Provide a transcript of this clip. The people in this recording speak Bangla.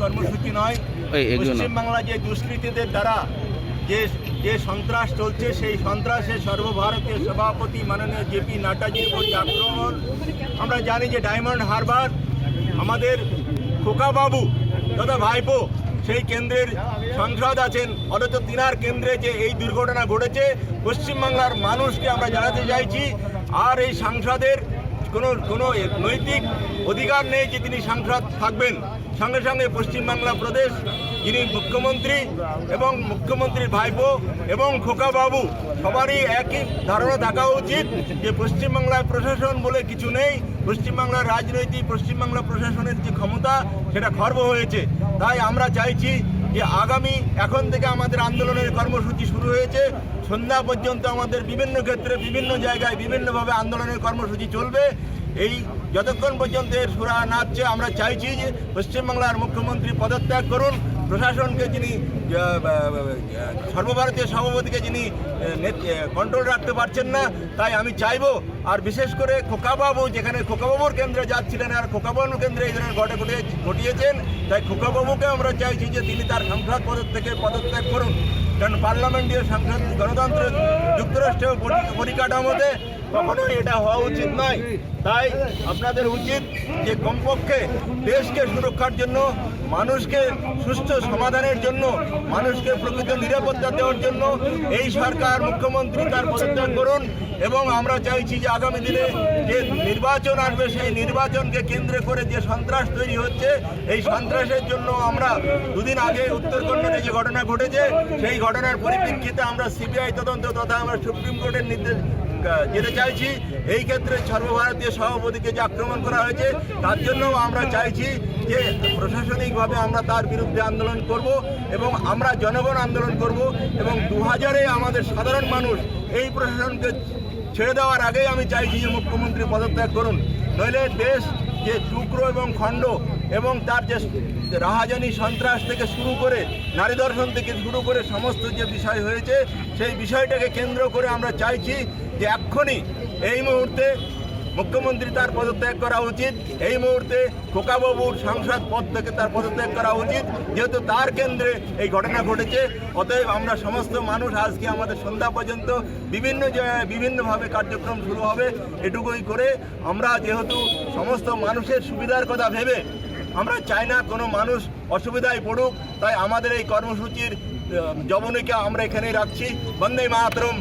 কর্মসূচি নয়। পশ্চিমবাংলা যে দুষ্কৃতীদের দ্বারা যে যে সন্ত্রাস চলছে সেই সন্ত্রাসে সর্বভারতীয় সভাপতি মাননীয় জেপি নাড্ডাজির উপর যে আক্রমণ। আমরা জানি যে ডায়মন্ড হারবার আমাদের খোকাবাবু তথা ভাইপো সেই কেন্দ্রের সাংসদ আছেন। অথচ তিনার কেন্দ্রে যে এই দুর্ঘটনা ঘটেছে পশ্চিমবাংলার মানুষকে আমরা জানাতে চাইছি আর এই সাংসদের কোনো কোনো নৈতিক অধিকার নেই যে তিনি সাংসদ থাকবেন। সঙ্গে সঙ্গে পশ্চিমবাংলা প্রদেশ, যিনি মুখ্যমন্ত্রী এবং মুখ্যমন্ত্রীর ভাইপো এবং খোকাবাবু, সবারই একই ধারণা থাকা উচিত যে পশ্চিমবাংলায় প্রশাসন বলে কিছু নেই। পশ্চিমবাংলার রাজনৈতিক পশ্চিমবাংলা প্রশাসনের যে ক্ষমতা, সেটা খর্ব হয়েছে। তাই আমরা চাইছি যে আগামী এখন থেকে আমাদের আন্দোলনের কর্মসূচি শুরু হয়েছে। সন্ধ্যা পর্যন্ত আমাদের বিভিন্ন ক্ষেত্রে, বিভিন্ন জায়গায় বিভিন্নভাবে আন্দোলনের কর্মসূচি চলবে। এই যতক্ষণ পর্যন্ত এর সুরা নাচছে, আমরা চাইছি যে পশ্চিমবাংলার মুখ্যমন্ত্রী পদত্যাগ করুন। প্রশাসনকে যিনি সর্বভারতীয় সভাপতিকে যিনি কন্ট্রোল রাখতে পারছেন না, তাই আমি চাইব, আর বিশেষ করে খোকাবাবু, যেখানে খোকাবাবুর কেন্দ্রে যাচ্ছিলেন, আর খোকাবাবুর কেন্দ্রে ধরনের ঘটে ঘটে, ঘটিয়েছেন, তাই খোকাবাবুকে আমরা চাইছি যে তিনি তার সাংসদ পদ থেকে পদত্যাগ করুন। কারণ পার্লামেন্টীয় সাংসদ গণতন্ত্র যুক্তরাষ্ট্রের পরিকাঠামোতে কখনোই এটা হওয়া উচিত নয়। তাই আপনাদের উচিত যে কমপক্ষে দেশকে সুরক্ষার জন্য, মানুষকে সুস্থ সমাধানের জন্য, মানুষকে প্রকৃত নিরাপত্তা দেওয়ার জন্য এই সরকার মুখ্যমন্ত্রী তার পদত্যাগ করুন এবং আমরা চাইছি যে আগামী দিনে যে নির্বাচন আসবে, সেই নির্বাচনকে কেন্দ্র করে যে সন্ত্রাস তৈরি হচ্ছে, এই সন্ত্রাসের জন্য আমরা দুদিন আগে উত্তরকন্ডে যে ঘটনা ঘটেছে, সেই ঘটনার পরিপ্রেক্ষিতে আমরা সিবিআই তদন্ত তথা আমরা সুপ্রিম কোর্টের নির্দেশ যেতে চাইছি, এই ক্ষেত্রে সর্বভারতীয় সভাপতিকে যে আক্রমণ করা হয়েছে, তার জন্য আমরা চাইছি যে প্রশাসনিকভাবে আমরা তার বিরুদ্ধে আন্দোলন করব এবং আমরা জনগণ আন্দোলন করব এবং দু হাজারে আমাদের সাধারণ মানুষ এই প্রশাসনকে ছেড়ে দেওয়ার আগেই আমি চাইছি যে মুখ্যমন্ত্রী পদত্যাগ করুন। নইলে দেশ যে টুকরো এবং খণ্ড এবং তার যে রাহাজানি সন্ত্রাস থেকে শুরু করে নারী দর্শন থেকে শুরু করে সমস্ত যে বিষয় হয়েছে, সেই বিষয়টাকে কেন্দ্র করে আমরা চাইছি যে এক্ষুনি এই মুহূর্তে মুখ্যমন্ত্রী তার পদত্যাগ করা উচিত। এই মুহূর্তে খোকাবাবুর সাংসদ পদ থেকে তার পদত্যাগ করা উচিত। যেহেতু তার কেন্দ্রে এই ঘটনা ঘটেছে অতএব আমরা সমস্ত মানুষ আজকে আমাদের সন্ধ্যা পর্যন্ত বিভিন্ন জায়গায় বিভিন্নভাবে কার্যক্রম শুরু হবে এটুকুই করে আমরা যেহেতু সমস্ত মানুষের সুবিধার কথা ভেবে আমরা চাই না কোনো মানুষ অসুবিধায় পড়ুক। তাই আমাদের এই কর্মসূচির আহ, জবনিকা আমরা এখানেই রাখছি। বন্দে মাতরম।